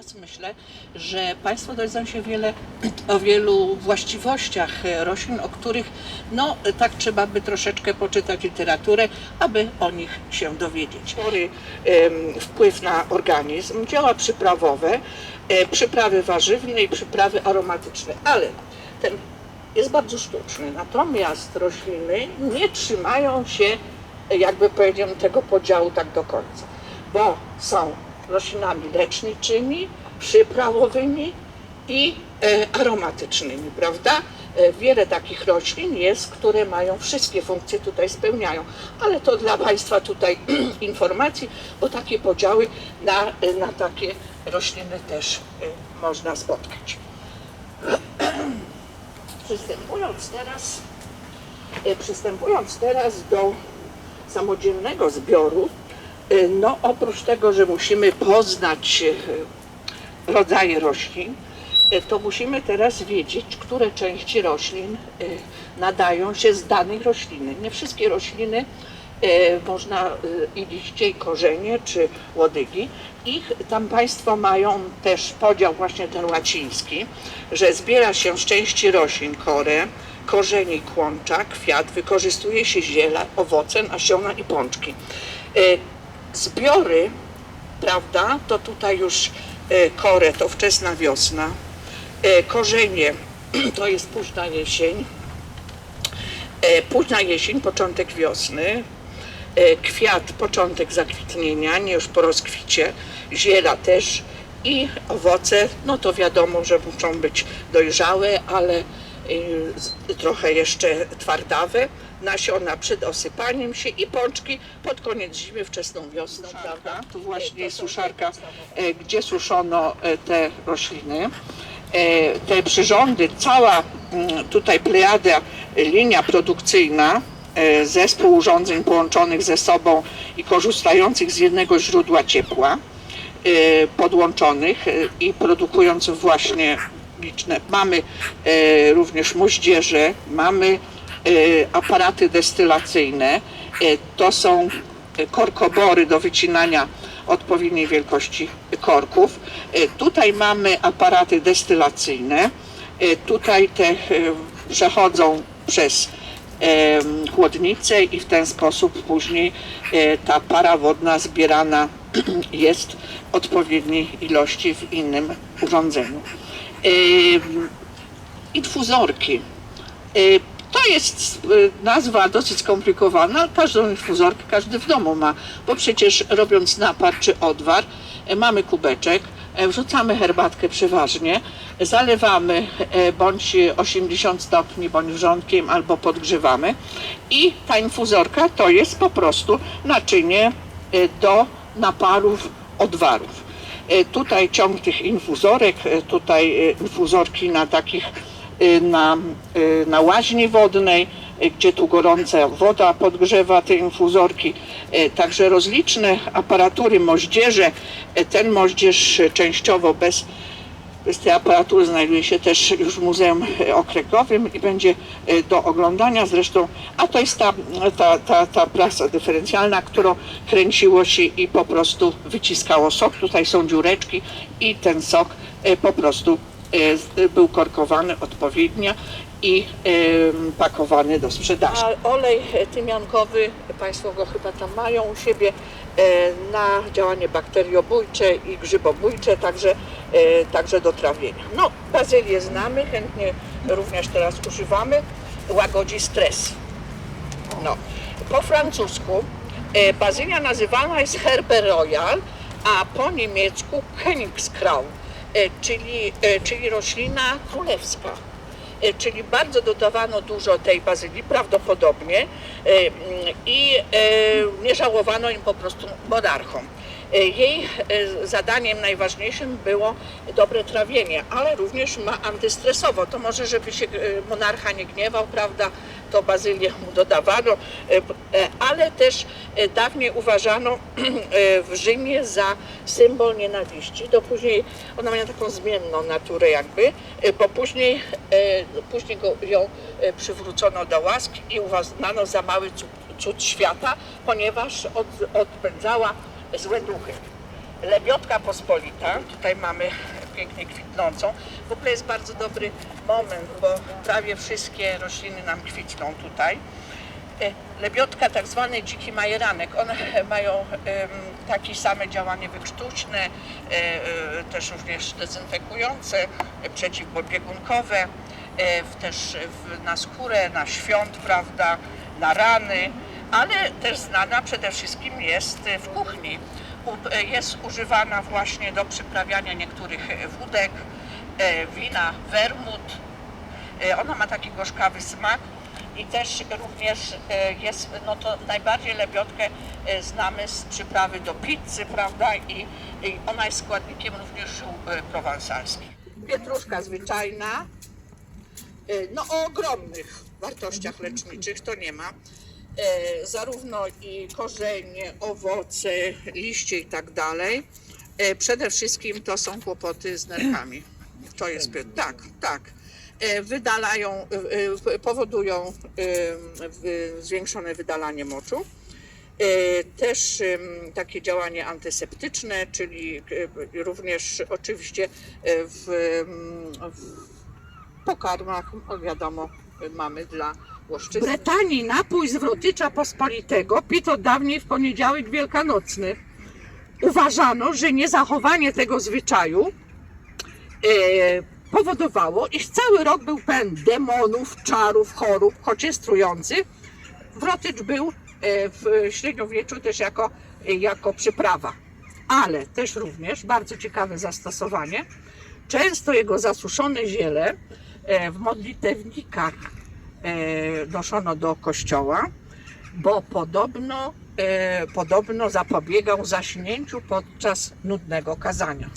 Natomiast myślę, że Państwo dowiedzą się wiele o wielu właściwościach e, roślin, o których no tak trzeba by troszeczkę poczytać literaturę, aby o nich się dowiedzieć. Spory wpływ na organizm, działa przyprawowe, e, przyprawy warzywne i przyprawy aromatyczne, ale ten jest bardzo sztuczny. Natomiast rośliny nie trzymają się, jakby powiedziałem, tego podziału tak do końca, bo są roślinami leczniczymi, przyprawowymi i e, aromatycznymi, prawda? E, wiele takich roślin jest, które mają wszystkie funkcje tutaj spełniają, ale to dla Państwa tutaj informacji, bo takie podziały na, na takie rośliny też e, można spotkać. Przystępując teraz, przystępując teraz do samodzielnego zbioru, no oprócz tego, że musimy poznać e, rodzaje roślin, e, to musimy teraz wiedzieć, które części roślin nadają się z danych rośliny. Nie wszystkie rośliny można i liście, i korzenie, czy łodygi. Ich tam Państwo mają też podział właśnie ten łaciński, że zbiera się z części roślin korę, korzenie kłącza, kwiat, wykorzystuje się ziele, owoce, nasiona i pączki. Zbiory, prawda, to tutaj już e, korę to wczesna wiosna, e, korzenie to jest późna jesień, E, Późna jesień, początek wiosny, kwiat, początek zakwitnienia, nie już po rozkwicie, ziela też i owoce, no to wiadomo, że muszą być dojrzałe, ale trochę jeszcze twardawe, nasiona przed osypaniem się i pączki pod koniec zimy, wczesną wiosną, prawda? Tu właśnie jest suszarka, e, gdzie suszono e, te rośliny? E, te przyrządy, cała mm, tutaj plejada, linia produkcyjna, zespół urządzeń połączonych ze sobą i korzystających z jednego źródła ciepła, podłączonych i produkujących właśnie Mamy e, również moździerze, mamy e, aparaty destylacyjne, e, to są e, korkobory do wycinania odpowiedniej wielkości korków. E, Tutaj mamy aparaty destylacyjne. E, Tutaj te e, przechodzą przez em, chłodnicę i w ten sposób później e, ta para wodna zbierana jest odpowiedniej ilości w innym urządzeniu. Infuzorki. To jest y, nazwa dosyć skomplikowana. Każdą infuzorkę każdy w domu ma, bo przecież robiąc napar czy odwar, y, mamy kubeczek, y, wrzucamy herbatkę przeważnie, zalewamy bądź 80 stopni, bądź wrzątkiem, albo podgrzewamy i ta infuzorka to jest po prostu naczynie do naparów odwarów. E, Tutaj ciąg tych infuzorek, e, tutaj e, infuzorki na takich, na, na łaźni wodnej, gdzie tu gorąca woda podgrzewa te infuzorki. Także rozliczne aparatury, moździerze. Ten moździerz częściowo bez bez tej aparatury znajduje się też już w Muzeum Okręgowym i będzie e, do oglądania zresztą, a to jest ta, ta, ta, ta prasa dyferencjalna, którą kręciło się i po prostu wyciskało sok. Tutaj są dziureczki i ten sok e, po prostu e, z- był korkowany odpowiednio i pakowany do sprzedaży. A olej tymiankowy, Państwo go chyba tam mają u siebie, e, na działanie bakteriobójcze i grzybobójcze, także, e, także do trawienia. No, bazylię znamy, chętnie również teraz używamy, łagodzi stres. No. Po francusku e, bazylia nazywana jest Herbe Royal, a po niemiecku Königskraut, e, czyli, e, czyli roślina królewska. E, Czyli bardzo dodawano dużo tej bazylii, prawdopodobnie, e, mm, i e, nie żałowano im po prostu monarchom. E, Jej e, zadaniem najważniejszym było dobre trawienie, ale również ma antystresowo. To może, żeby się e, monarcha nie gniewał, prawda, to bazylię mu dodawano, e, ale też dawniej uważano w Rzymie za symbol nienawiści. Do później, ona miała taką zmienną naturę jakby, bo później, później go, ją przywrócono do łaski i uważano za mały cud, cud świata, ponieważ od, odpędzała złe duchy. Lebiotka pospolita, tutaj mamy pięknie kwitnącą. W ogóle jest bardzo dobry moment, bo prawie wszystkie rośliny nam kwitną tutaj. E, Lebiotka, tak zwany dziki majeranek, one mają em, takie same działanie wykrztuśne, e, e, też również dezynfekujące, e, przeciwbiegunkowe, e, w- też w, na skórę, na świąt, prawda, na rany, ale też znana przede wszystkim jest w kuchni. Jest używana właśnie do przyprawiania niektórych wódek, e, wina, wermut, E, Ona ma taki gorzkawy smak i też również e, jest, no to najbardziej lebiotkę znamy z przyprawy do pizzy, prawda? I, i ona jest składnikiem również ziół prowansalskich. Pietruszka zwyczajna, no o ogromnych wartościach leczniczych to nie ma. E, Zarówno i korzenie, owoce, liście i tak dalej. E, Przede wszystkim to są kłopoty z nerkami. To jest, tak, tak. E, Wydalają, powodują zwiększone wydalanie moczu. Też takie działanie antyseptyczne, czyli również oczywiście w, w pokarmach, wiadomo, mamy dla W łoszczyzny. Brytanii napój z Wrotycza Pospolitego pito dawniej w poniedziałek wielkanocny. Uważano, że niezachowanie tego zwyczaju e, powodowało, iż cały rok był pełen demonów, czarów, chorób, choć jest trujący. Wrotycz był e, w średniowieczu też jako, jako przyprawa. Ale też również, bardzo ciekawe zastosowanie, często jego zasuszone ziele e, w modlitewnikach noszono do kościoła, bo podobno, e, podobno zapobiegał zaśnięciu podczas nudnego kazania.